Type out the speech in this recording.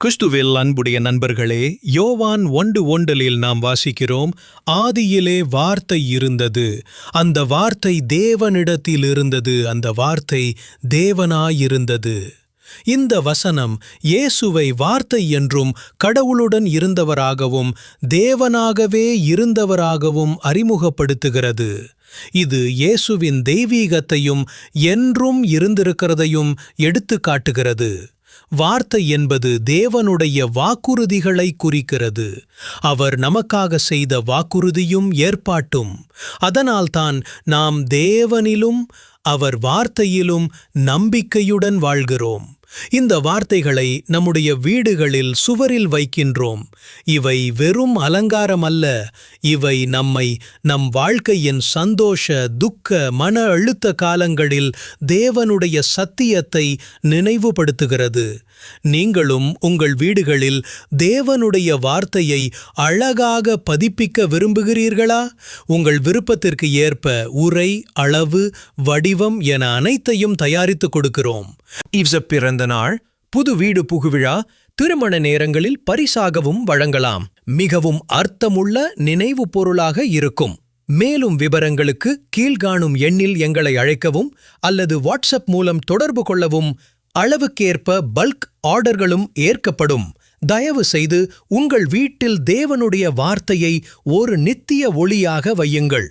கிறிஸ்துவில் அன்புடைய நண்பர்களே யோவான் ஒன்று ஒன்றலில் நாம் வாசிக்கிறோம் ஆதியிலே வார்த்தை இருந்தது. அந்த வார்த்தை தேவனிடத்தில் இருந்தது. அந்த வார்த்தை தேவனாயிருந்தது. இந்த வசனம் இயேசுவை வார்த்தை என்றும் கடவுளுடன் இருந்தவராகவும் தேவனாகவே இருந்தவராகவும் அறிமுகப்படுத்துகிறது. இது இயேசுவின் தெய்வீகத்தையும் என்றும் இருந்திருக்கிறதையும் எடுத்துக் காட்டுகிறது வார்த்தை என்பது தேவனுடைய வாக்குறுதிகளை குறிக்கிறது. அவர் நமக்காக செய்த வாக்குறுதியும் ஏற்பாட்டும். அதனால்தான் நாம் தேவனிலும் அவர் வார்த்தையிலும் நம்பிக்கையுடன் வாழ்கிறோம். இந்த வார்த்தைகளை நம்முடைய வீடுகளில் சுவரில் வைக்கின்றோம். இவை வெறும் அலங்காரம் அல்ல இவை நம்மை நம் வாழ்க்கையின் சந்தோஷ துக்க மன அழுத்த காலங்களில் தேவனுடைய சத்தியத்தை நினைவுபடுத்துகிறது. நீங்களும் உங்கள் வீடுகளில் தேவனுடைய வார்த்தையை அழகாக பதிப்பிக்க விரும்புகிறீர்களா? உங்கள் விருப்பத்திற்கு ஏற்ப உரை அளவு வடிவம் என அனைத்தையும் தயாரித்துக் கொடுக்கிறோம். இவ்ச பிறந்த நாள் புது வீடு புகுவிழா திருமண நேரங்களில் பரிசாகவும் வழங்கலாம். மிகவும் அர்த்தமுள்ள நினைவு பொருளாக இருக்கும். மேலும் விவரங்களுக்கு கீழ்காணும் எண்ணில் எங்களை அழைக்கவும் அல்லது வாட்ஸ்அப் மூலம் தொடர்பு கொள்ளவும் அளவுக்கேற்ப பல்க் ஆர்டர்களும் ஏற்கப்படும். தயவு செய்து உங்கள் வீட்டில் தேவனுடைய வார்த்தையை ஒரு நித்திய ஒளியாக வையுங்கள்.